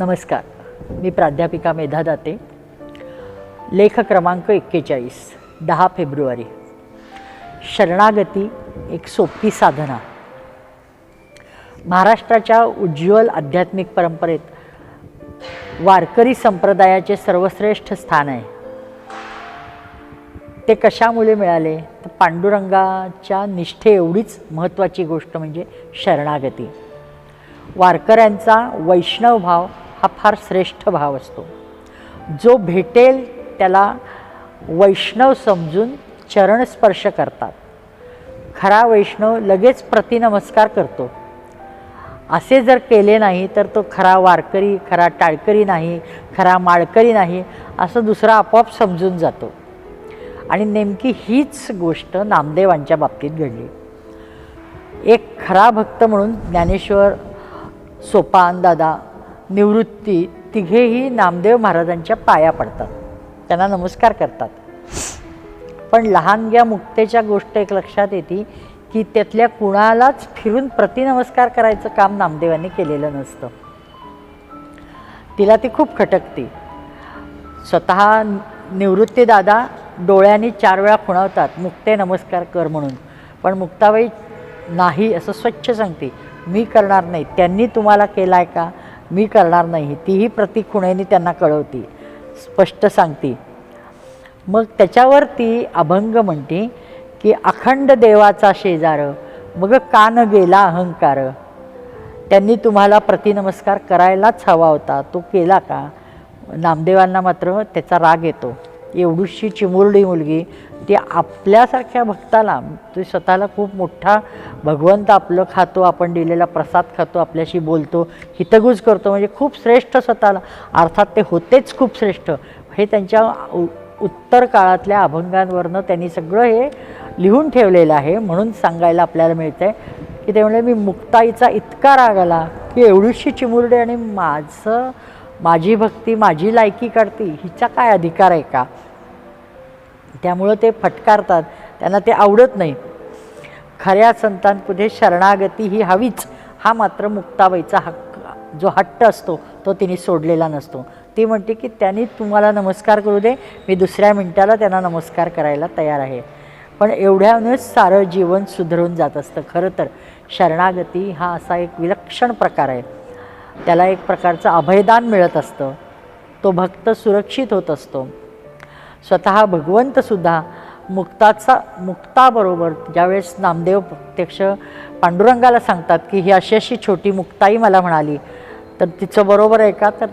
नमस्कार. मी प्राध्यापिका मेधा दाते. लेख क्रमांक एक्केचाळीस दहा फेब्रुवारी. शरणागती एक सोपी साधना. महाराष्ट्राच्या उज्ज्वल आध्यात्मिक परंपरेत वारकरी संप्रदायाचे सर्वश्रेष्ठ स्थान आहे. ते कशामुळे मिळाले? तर पांडुरंगाच्या निष्ठे एवढीच महत्त्वाची गोष्ट म्हणजे शरणागती. वारकऱ्यांचा वैष्णव भाव हा फार श्रेष्ठ भाव असतो. जो भेटेल त्याला वैष्णव समजून चरणस्पर्श करतात. खरा वैष्णव लगेच प्रतिनमस्कार करतो. असे जर केले नाही तर तो खरा वारकरी खरा टाळकरी नाही खरा माळकरी नाही असं दुसरा आपोआप समजून जातो. आणि नेमकी हीच गोष्ट नामदेवांच्या बाबतीत घडली. एक खरा भक्त म्हणून ज्ञानेश्वर सोपान दादा निवृत्ती तिघेही नामदेव महाराजांच्या पाया पडतात. त्यांना नमस्कार करतात. पण लहानग्या मुक्तेच्या गोष्ट एक लक्षात येते की त्यातल्या कुणालाच फिरून प्रतिनमस्कार करायचं काम नामदेवांनी केलेलं नसतं. तिला ती खूप खटकते. स्वतः निवृत्ती दादा डोळ्यांनी चार वेळा खुणावतात मुक्ते नमस्कार कर म्हणून. पण मुक्ताबाई नाही असं स्वच्छ सांगते. मी करणार नाही. त्यांनी तुम्हाला केला आहे का? मी करणार नाही तीही प्रतीक खुणेनी त्यांना कळवती स्पष्ट सांगती. मग त्याच्यावर ती अभंग म्हणते की अखंड देवाचा शेजार मग कान गेला अहंकार? त्यांनी तुम्हाला प्रतिनमस्कार करायलाच हवा होता तो केला का? नामदेवांना मात्र त्याचा राग येतो. एवढीशी चिमुरडी मुलगी ती आपल्यासारख्या भक्ताला ती स्वतःला खूप मोठा भगवंत आपलं खातो आपण दिलेला प्रसाद खातो आपल्याशी बोलतो हितगुज करतो म्हणजे खूप श्रेष्ठ स्वतःला. अर्थात ते होतेच खूप श्रेष्ठ. हे त्यांच्या उ उत्तर काळातल्या अभंगांवरनं त्यांनी सगळं हे लिहून ठेवलेलं आहे म्हणून सांगायला आपल्याला मिळतं आहे की ते म्हणजे मी मुक्ताईचा इतका राग आला की एवढीशी चिमुरडी आणि माझं माझी भक्ती माझी लायकी काढती हिचा काय अधिकार आहे का? त्यामुळं ते फटकारतात. त्यांना ते आवडत नाही. खऱ्या संतांपुढे शरणागती ही हवीच. हा मात्र मुक्ताबाईचा हक्क जो हट्ट असतो तो तिने सोडलेला नसतो. ती म्हणते की त्यांनी तुम्हाला नमस्कार करू दे. मी दुसऱ्या मिनटाला त्यांना नमस्कार करायला तयार आहे. पण एवढ्यानंच सारं जीवन सुधरून जात असतं. खरं तर शरणागती हा असा एक विलक्षण प्रकार आहे. त्याला एक प्रकारचं अभयदान मिळत असतं. तो भक्त सुरक्षित होत असतो. स्वतः भगवंतसुद्धा मुक्ताचा मुक्ताबरोबर ज्यावेळेस नामदेव प्रत्यक्ष पांडुरंगाला सांगतात की ही अशी अशी छोटी मुक्ताई मला म्हणाली तर तिचं बरोबर आहे का? तर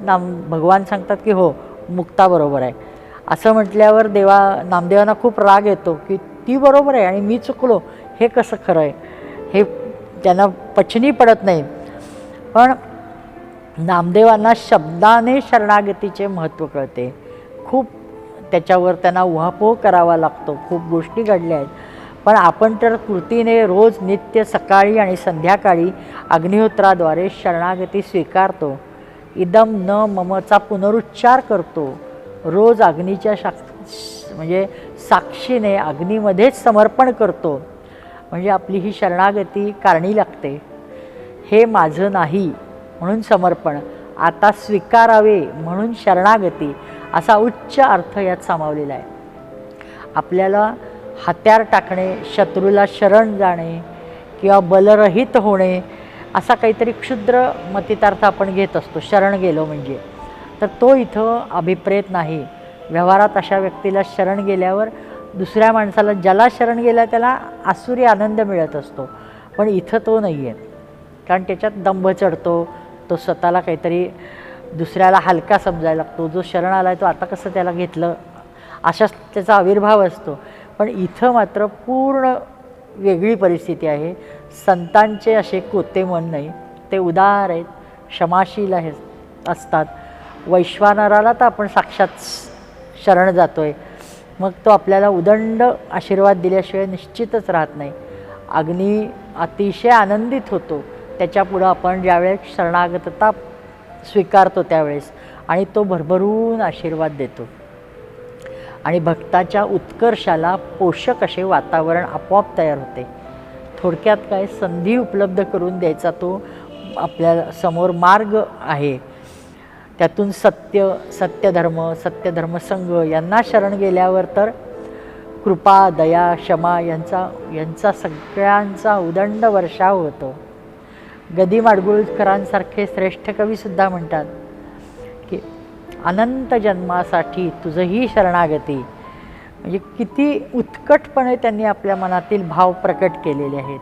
नाम भगवान सांगतात की हो मुक्ता बरोबर आहे. असं म्हटल्यावर देवा नामदेवांना खूप राग येतो की ती बरोबर आहे आणि मी चुकलो हे कसं खरं आहे? हे त्यांना पचनी पडत नाही. पण नामदेवांना शब्दाने शरणागतीचे महत्त्व कळते. खूप त्याच्यावर त्यांना उहापोह करावा लागतो. खूप गोष्टी घडल्या आहेत. पण आपण तर कृतीने रोज नित्य सकाळी आणि संध्याकाळी अग्निहोत्राद्वारे शरणागती स्वीकारतो. इदम न ममचा पुनरुच्चार करतो. रोज अग्नीच्या शाक म्हणजे साक्षीने अग्नीमध्येच समर्पण करतो. म्हणजे आपली ही शरणागती कारणी लागते. हे माझं नाही म्हणून समर्पण. आता स्वीकारावे म्हणून शरणागती. असा उच्च अर्थ यात सामावलेला आहे. आपल्याला हत्यार टाकणे शत्रूला शरण जाणे किंवा बलरहित होणे असा काहीतरी क्षुद्र मतितार्थ आपण घेत असतो शरण गेलो म्हणजे. तर तो इथं अभिप्रेत नाही. व्यवहारात अशा व्यक्तीला शरण गेल्यावर दुसऱ्या माणसाला ज्याला शरण गेला त्याला आसुरी आनंद मिळत असतो. पण इथं तो नाही आहे कारण त्याच्यात दंभ चढतो तो स्वतःला काहीतरी दुसऱ्याला हलका समजायला लागतो. जो शरण आला आहे तो आता कसं त्याला घेतलं? अशाच त्याचा आविर्भाव असतो. पण इथं मात्र पूर्ण वेगळी परिस्थिती आहे. संतांचे असे कोते मन नाही. ते उदार आहेत क्षमाशील आहेत असतात. वैश्वानराला तर आपण साक्षात शरण जातो आहे मग तो आपल्याला उदंड आशीर्वाद दिल्याशिवाय निश्चितच राहत नाही. अग्नी अतिशय आनंदित होतो. त्याच्यापुढं आपण ज्यावेळेस शरणागतता स्वीकारतो त्यावेळेस आणि तो भरभरून आशीर्वाद देतो. आणि भक्ताच्या उत्कर्षाला पोषक असे वातावरण आपोआप तयार होते. थोडक्यात काय संधी उपलब्ध करून द्यायचा तो आपल्यासमोर मार्ग आहे. त्यातून सत्य सत्यधर्म सत्यधर्म संघ यांना शरण गेल्यावर तर कृपा दया क्षमा यांचा यांचा सगळ्यांचा उदंड वर्षाव होतो. गदी माडगुळकरांसारखे श्रेष्ठ कवीसुद्धा म्हणतात की अनंत जन्मासाठी तुझंही शरणागती. म्हणजे किती उत्कटपणे त्यांनी आपल्या मनातील भाव प्रकट केलेले आहेत.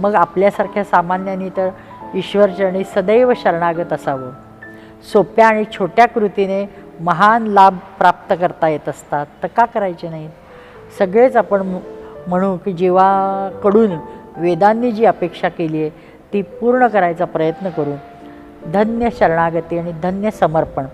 मग आपल्यासारख्या सामान्यांनी तर ईश्वरचरणी सदैव शरणागत असावं. सोप्या आणि छोट्या कृतीने महान लाभ प्राप्त करता येत असतात. तर का करायचे नाहीत सगळेच आपण म- म्हणू की जीवाकडून वेदांनी जी अपेक्षा केली आहे ती पूर्ण करायचा प्रयत्न करून धन्य शरणागती आणि धन्य समर्पण.